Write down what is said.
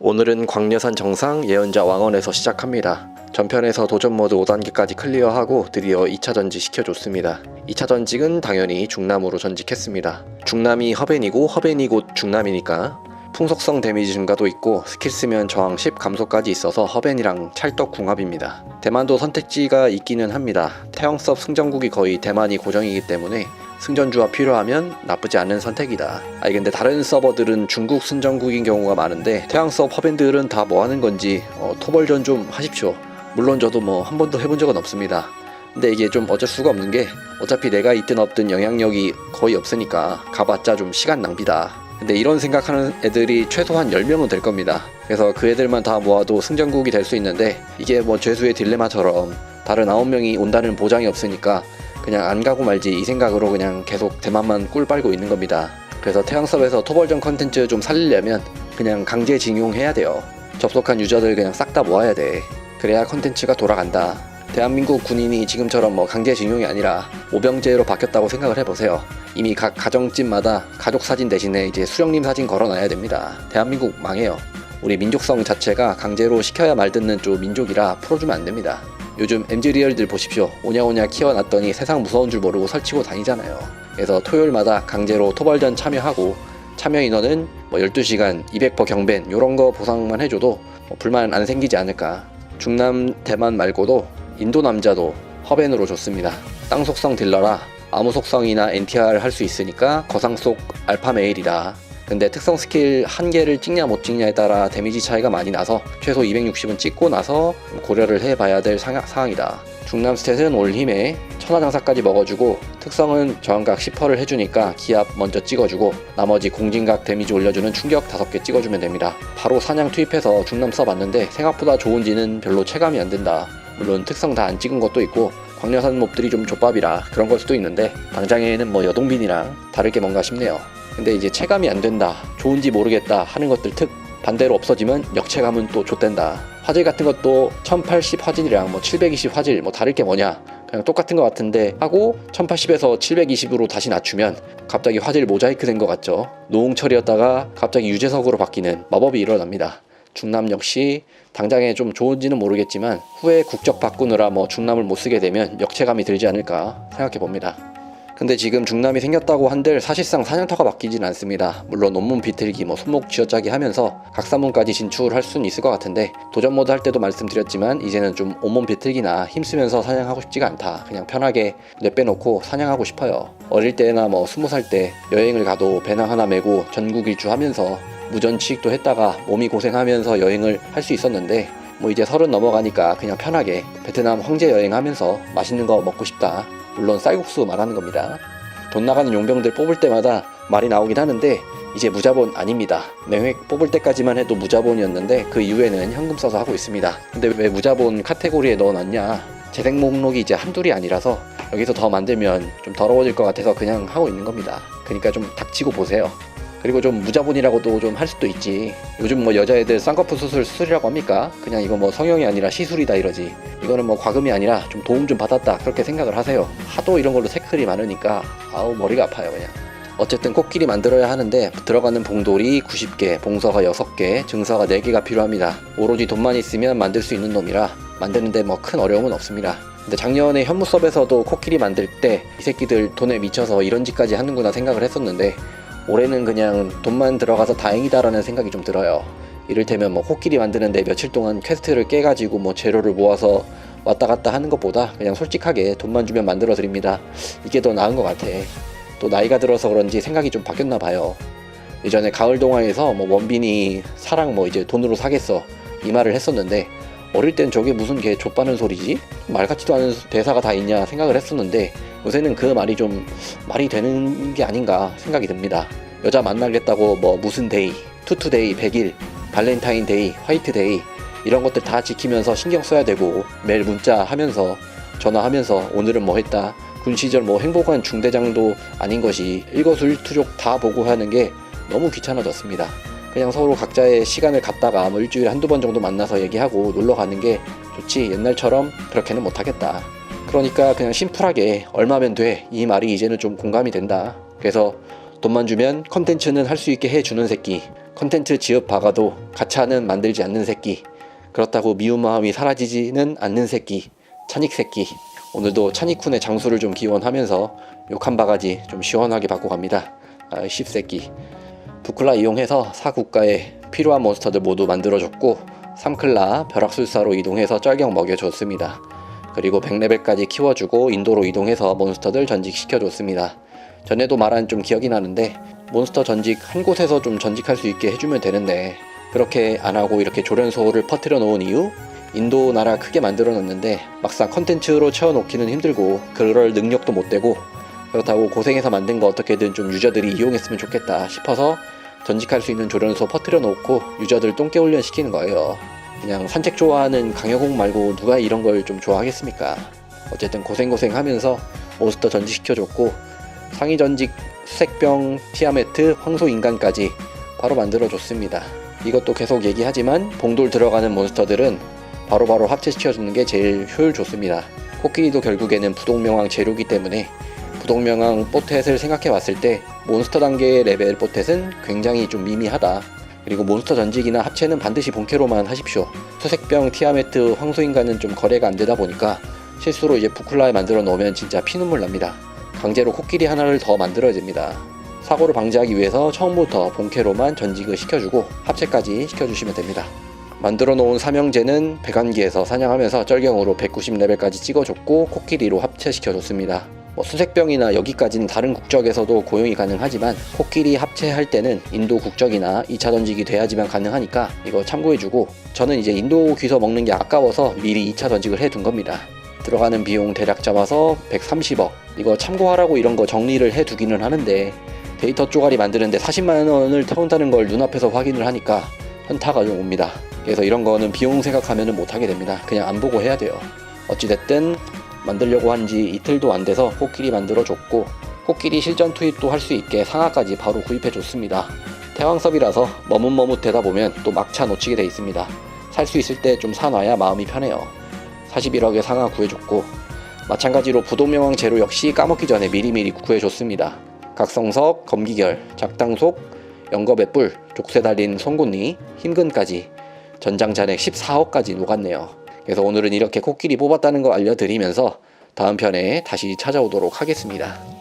오늘은 광려산 정상 예언자 왕원에서 시작합니다. 전편에서 도전 모드 5단계까지 클리어하고 드디어 2차 전직 시켜줬습니다. 2차 전직은 당연히 중남으로 전직했습니다. 중남이 허벤이고 허벤이 곧 중남이니까 풍속성 데미지 증가도 있고 스킬 쓰면 저항 10 감소까지 있어서 허벤이랑 찰떡 궁합입니다. 대만도 선택지가 있기는 합니다. 태영섭 승전국이 거의 대만이 고정이기 때문에 승전주가 필요하면 나쁘지 않은 선택이다. 아니 근데 다른 서버들은 중국 승전국인 경우가 많은데 태양섭 허밴들은 다 뭐 하는 건지 어, 토벌전 좀 하십시오. 물론 저도 뭐 한 번도 해본 적은 없습니다. 근데 이게 좀 어쩔 수가 없는 게 어차피 내가 있든 없든 영향력이 거의 없으니까 가봤자 좀 시간 낭비다. 근데 이런 생각하는 애들이 최소한 10명은 될 겁니다. 그래서 그 애들만 다 모아도 승전국이 될 수 있는데 이게 뭐 죄수의 딜레마처럼 다른 9명이 온다는 보장이 없으니까 그냥 안 가고 말지 이 생각으로 그냥 계속 대만만 꿀 빨고 있는 겁니다. 그래서 태양섭에서 토벌전 컨텐츠 좀 살리려면 그냥 강제 징용해야 돼요. 접속한 유저들 그냥 싹 다 모아야 돼. 그래야 컨텐츠가 돌아간다. 대한민국 군인이 지금처럼 뭐 강제 징용이 아니라 모병제로 바뀌었다고 생각을 해보세요. 이미 각 가정집마다 가족 사진 대신에 이제 수령님 사진 걸어놔야 됩니다. 대한민국 망해요. 우리 민족성 자체가 강제로 시켜야 말 듣는 쪽 민족이라 풀어주면 안 됩니다. 요즘 MG 리얼들 보십시오. 오냐오냐 키워놨더니 세상 무서운 줄 모르고 설치고 다니잖아요. 그래서 토요일마다 강제로 토벌전 참여하고 참여 인원은 뭐 12시간 200% 경벤 요런 거 보상만 해줘도 뭐 불만 안 생기지 않을까. 중남 대만 말고도 인도 남자도 허벤으로 좋습니다. 땅 속성 딜러라 아무 속성이나 NTR 할 수 있으니까 거상 속 알파 메일이다. 근데 특성 스킬 한 개를 찍냐 못 찍냐에 따라 데미지 차이가 많이 나서 최소 260은 찍고 나서 고려를 해봐야 될 상하- 사항이다. 중남 스탯은 올 힘에 천하장사까지 먹어주고 특성은 저항각 10%를 해주니까 기압 먼저 찍어주고 나머지 공진각 데미지 올려주는 충격 5개 찍어주면 됩니다. 바로 사냥 투입해서 중남 써봤는데 생각보다 좋은지는 별로 체감이 안 된다. 물론 특성 다 안 찍은 것도 있고 광려산 몹들이 좀 족밥이라 그런 걸 수도 있는데 당장에는 뭐 여동빈이랑 다를 게 뭔가 싶네요. 근데 이제 체감이 안 된다, 좋은지 모르겠다 하는 것들 특 반대로 없어지면 역체감은 또 좆된다. 화질 같은 것도 1080 화질이랑 뭐 720 화질 뭐 다를 게 뭐냐 그냥 똑같은 것 같은데 하고 1080에서 720으로 다시 낮추면 갑자기 화질 모자이크 된 것 같죠. 노홍 처리였다가 갑자기 유재석으로 바뀌는 마법이 일어납니다. 중남 역시 당장에 좀 좋은지는 모르겠지만 후에 국적 바꾸느라 뭐 중남을 못 쓰게 되면 역체감이 들지 않을까 생각해 봅니다. 근데 지금 중남이 생겼다고 한들 사실상 사냥터가 바뀌진 않습니다. 물론 논문 비틀기, 뭐 손목 쥐어짜기 하면서 각사문까지 진출할 수는 있을 것 같은데 도전 모드 할 때도 말씀드렸지만 이제는 좀 온몸 비틀기나 힘쓰면서 사냥하고 싶지가 않다. 그냥 편하게 내빼놓고 사냥하고 싶어요. 어릴 때나 뭐 스무 살 때 여행을 가도 배낭 하나 메고 전국 일주 하면서 무전취익도 했다가 몸이 고생하면서 여행을 할 수 있었는데 뭐 이제 서른 넘어가니까 그냥 편하게 베트남 황제 여행하면서 맛있는 거 먹고 싶다. 물론 쌀국수 말하는 겁니다. 돈 나가는 용병들 뽑을 때마다 말이 나오긴 하는데 이제 무자본 아닙니다. 매획 뽑을 때까지만 해도 무자본이었는데 그 이후에는 현금 써서 하고 있습니다. 근데 왜 무자본 카테고리에 넣어놨냐? 재생 목록이 이제 한둘이 아니라서 여기서 더 만들면 좀 더러워질 것 같아서 그냥 하고 있는 겁니다. 그러니까 좀 닥치고 보세요. 그리고 좀 무자본이라고도 좀 할 수도 있지. 요즘 뭐 여자애들 쌍꺼풀 수술 수술이라고 합니까? 그냥 이거 뭐 성형이 아니라 시술이다 이러지. 이거는 뭐 과금이 아니라 좀 도움 좀 받았다 그렇게 생각을 하세요. 하도 이런 걸로 태클이 많으니까 아우 머리가 아파요 그냥. 어쨌든 코끼리 만들어야 하는데 들어가는 봉돌이 90개, 봉서가 6개, 증서가 4개가 필요합니다. 오로지 돈만 있으면 만들 수 있는 놈이라 만드는데 뭐 큰 어려움은 없습니다. 근데 작년에 현무섭에서도 코끼리 만들 때 이 새끼들 돈에 미쳐서 이런 짓까지 하는구나 생각을 했었는데 올해는 그냥 돈만 들어가서 다행이다라는 생각이 좀 들어요. 이를테면 뭐 코끼리 만드는데 며칠 동안 퀘스트를 깨가지고 뭐 재료를 모아서 왔다 갔다 하는 것보다 그냥 솔직하게 돈만 주면 만들어 드립니다. 이게 더 나은 것 같아. 또 나이가 들어서 그런지 생각이 좀 바뀌었나 봐요. 예전에 가을 동화에서 뭐 원빈이 사랑 뭐 이제 돈으로 사겠어 이 말을 했었는데 어릴 땐 저게 무슨 개 좆바는 소리지? 말 같지도 않은 대사가 다 있냐 생각을 했었는데 요새는 그 말이 좀 말이 되는 게 아닌가 생각이 듭니다. 여자 만나겠다고 뭐 무슨 데이, 투투데이, 100일, 발렌타인데이, 화이트데이 이런 것들 다 지키면서 신경 써야 되고 매일 문자 하면서 전화하면서 오늘은 뭐 했다. 군 시절 뭐 행복한 중대장도 아닌 것이 일거수일투족 다 보고 하는 게 너무 귀찮아졌습니다. 그냥 서로 각자의 시간을 갖다가 뭐 일주일에 한두 번 정도 만나서 얘기하고 놀러 가는 게 좋지. 옛날처럼 그렇게는 못하겠다. 그러니까 그냥 심플하게 얼마면 돼. 이 말이 이제는 좀 공감이 된다. 그래서 돈만 주면 컨텐츠는 할 수 있게 해주는 새끼 컨텐츠 지읍 박아도 가차는 만들지 않는 새끼 그렇다고 미운 마음이 사라지지는 않는 새끼 찬익 새끼. 오늘도 찬익쿤의 장수를 좀 기원하면서 욕 한 바가지 좀 시원하게 받고 갑니다. 아 씹새끼 부클라 이용해서 사국가에 필요한 몬스터들 모두 만들어줬고 삼클라 벼락술사로 이동해서 쩔경 먹여줬습니다. 그리고 100레벨까지 키워주고 인도로 이동해서 몬스터들 전직시켜줬습니다. 전에도 말한 좀 기억이 나는데 몬스터 전직 한 곳에서 좀 전직할 수 있게 해주면 되는데 그렇게 안 하고 이렇게 조련소를 퍼뜨려 놓은 이유? 인도 나라 크게 만들어 놨는데 막상 컨텐츠로 채워놓기는 힘들고 그럴 능력도 못 되고 그렇다고 고생해서 만든 거 어떻게든 좀 유저들이 이용했으면 좋겠다 싶어서 전직할 수 있는 조련소 퍼뜨려 놓고 유저들 똥개 훈련 시키는 거예요 그냥 산책 좋아하는 강여공 말고 누가 이런 걸 좀 좋아하겠습니까 어쨌든 고생고생 하면서 몬스터 전직시켜줬고 상위 전직 수색병 티아메트 황소인간까지 바로 만들어줬습니다. 이것도 계속 얘기하지만 봉돌 들어가는 몬스터들은 바로바로 합체시켜주는 게 제일 효율 좋습니다. 코끼리도 결국에는 부동명왕 재료기 때문에 부동명왕 뽀텟을 생각해 봤을 때 몬스터 단계의 레벨 뽀텟은 굉장히 좀 미미하다. 그리고 몬스터 전직이나 합체는 반드시 본캐로만 하십시오. 수색병 티아메트 황소인간은 좀 거래가 안 되다 보니까 실수로 이제 부클라에 만들어 놓으면 진짜 피눈물 납니다. 강제로 코끼리 하나를 더 만들어야 됩니다. 사고를 방지하기 위해서 처음부터 본캐로만 전직을 시켜주고 합체까지 시켜주시면 됩니다. 만들어 놓은 삼형제는 백안기에서 사냥하면서 쩔경으로 190레벨까지 찍어줬고 코끼리로 합체시켜줬습니다. 뭐 수색병이나 여기까지는 다른 국적에서도 고용이 가능하지만 코끼리 합체할 때는 인도 국적이나 2차 전직이 돼야지만 가능하니까 이거 참고해주고 저는 이제 인도 귀서 먹는 게 아까워서 미리 2차 전직을 해둔 겁니다. 들어가는 비용 대략 잡아서 130억 이거 참고하라고 이런 거 정리를 해두기는 하는데 데이터 쪼가리 만드는데 40만 원을 태운다는 걸 눈앞에서 확인을 하니까 현타가 좀 옵니다. 그래서 이런 거는 비용 생각하면 못하게 됩니다. 그냥 안 보고 해야 돼요. 어찌됐든 만들려고 한 지 이틀도 안 돼서 코끼리 만들어 줬고 코끼리 실전 투입도 할 수 있게 상하까지 바로 구입해 줬습니다. 태왕섭이라서 머뭇머뭇되다 보면 또 막차 놓치게 돼 있습니다. 살 수 있을 때 좀 사놔야 마음이 편해요. 41억의 상하 구해줬고 마찬가지로 부동명왕 제로 역시 까먹기 전에 미리미리 구해줬습니다. 각성석, 검기결, 작당속, 영겁의 뿔, 족쇄 달린 송곳니, 힘근까지 전장 잔액 14억까지 녹았네요. 그래서 오늘은 이렇게 코끼리 뽑았다는 거 알려드리면서 다음 편에 다시 찾아오도록 하겠습니다.